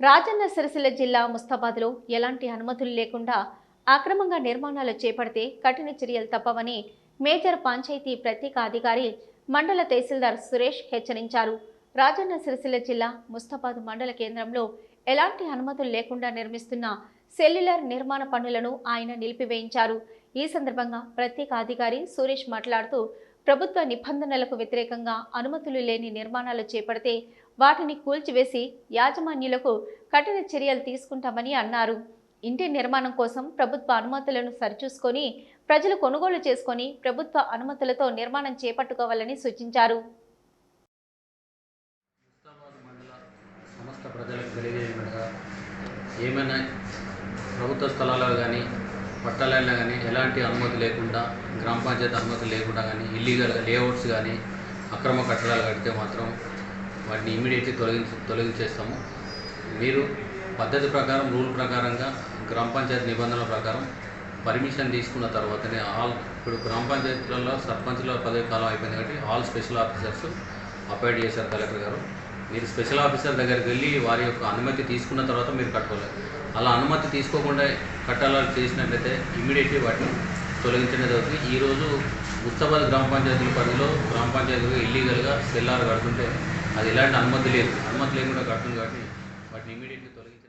రాజన్న సిరిసిల్ల జిల్లా ముస్తాబాద్లో ఎలాంటి అనుమతులు లేకుండా అక్రమంగా నిర్మాణాలు చేపడితే కఠిన చర్యలు తప్పవని మేజర్ పంచాయతీ ప్రత్యేక అధికారి మండల తహసీల్దార్ సురేష్ హెచ్చరించారు. రాజన్న సిరిసిల్ల జిల్లా ముస్తాబాద్ మండల కేంద్రంలో ఎలాంటి అనుమతులు లేకుండా నిర్మిస్తున్న సెల్యులర్ నిర్మాణ పనులను ఆయన నిలిపివేయించారు. ఈ సందర్భంగా ప్రత్యేక అధికారి సురేష్ మాట్లాడుతూ ప్రభుత్వ నిబంధనలకు వ్యతిరేకంగా అనుమతులు లేని నిర్మాణాలు చేపడితే వాటిని కూల్చివేసి యాజమాన్యులకు కఠిన చర్యలు తీసుకుంటామని అన్నారు. ఇంటి నిర్మాణం కోసం ప్రభుత్వ అనుమతులను సరిచూసుకొని ప్రజలు కొనుగోలు చేసుకొని ప్రభుత్వ అనుమతులతో నిర్మాణం చేపట్టుకోవాలని సూచించారు. ఏమైనా ప్రభుత్వ స్థలాల్లో కానీ పట్టాలైనా కానీ ఎలాంటి అనుమతి లేకుండా గ్రామ పంచాయతీ అనుమతి లేకుండా కానీ ఇల్లీగల్ లేఅవుట్స్ కానీ అక్రమ కట్టడాలు కడితే మాత్రం వాటిని ఇమీడియట్లీ తొలగించి తొలగించేస్తాము. మీరు పద్ధతి ప్రకారం రూల్ ప్రకారంగా గ్రామ పంచాయతీ నిబంధనల ప్రకారం పర్మిషన్ తీసుకున్న తర్వాతనే ఆల్ ఇప్పుడు గ్రామ పంచాయతీలలో సర్పంచ్ల పదవి కాలం అయిపోయింది కాబట్టి ఆల్ స్పెషల్ ఆఫీసర్స్ అపాయింట్ చేశారు కలెక్టర్ గారు. మీరు స్పెషల్ ఆఫీసర్ దగ్గరికి వెళ్ళి వారి యొక్క అనుమతి తీసుకున్న తర్వాత మీరు కట్టుకోలేదు అలా అనుమతి తీసుకోకుండా కట్టాలని చేసినట్లయితే ఇమీడియట్లీ వాటిని తొలగించడం జరుగుతుంది. ఈరోజు ముస్తాబాద్ గ్రామ పంచాయతీల పరిధిలో గ్రామ పంచాయతీలు ఇల్లీగల్గా సెల్లార్ కడుతుంటే అది ఎలాంటి అనుమతి లేదు. అనుమతి లేకుండా కడుతుంది కాబట్టి వాటిని ఇమీడియట్లీ తొలగించారు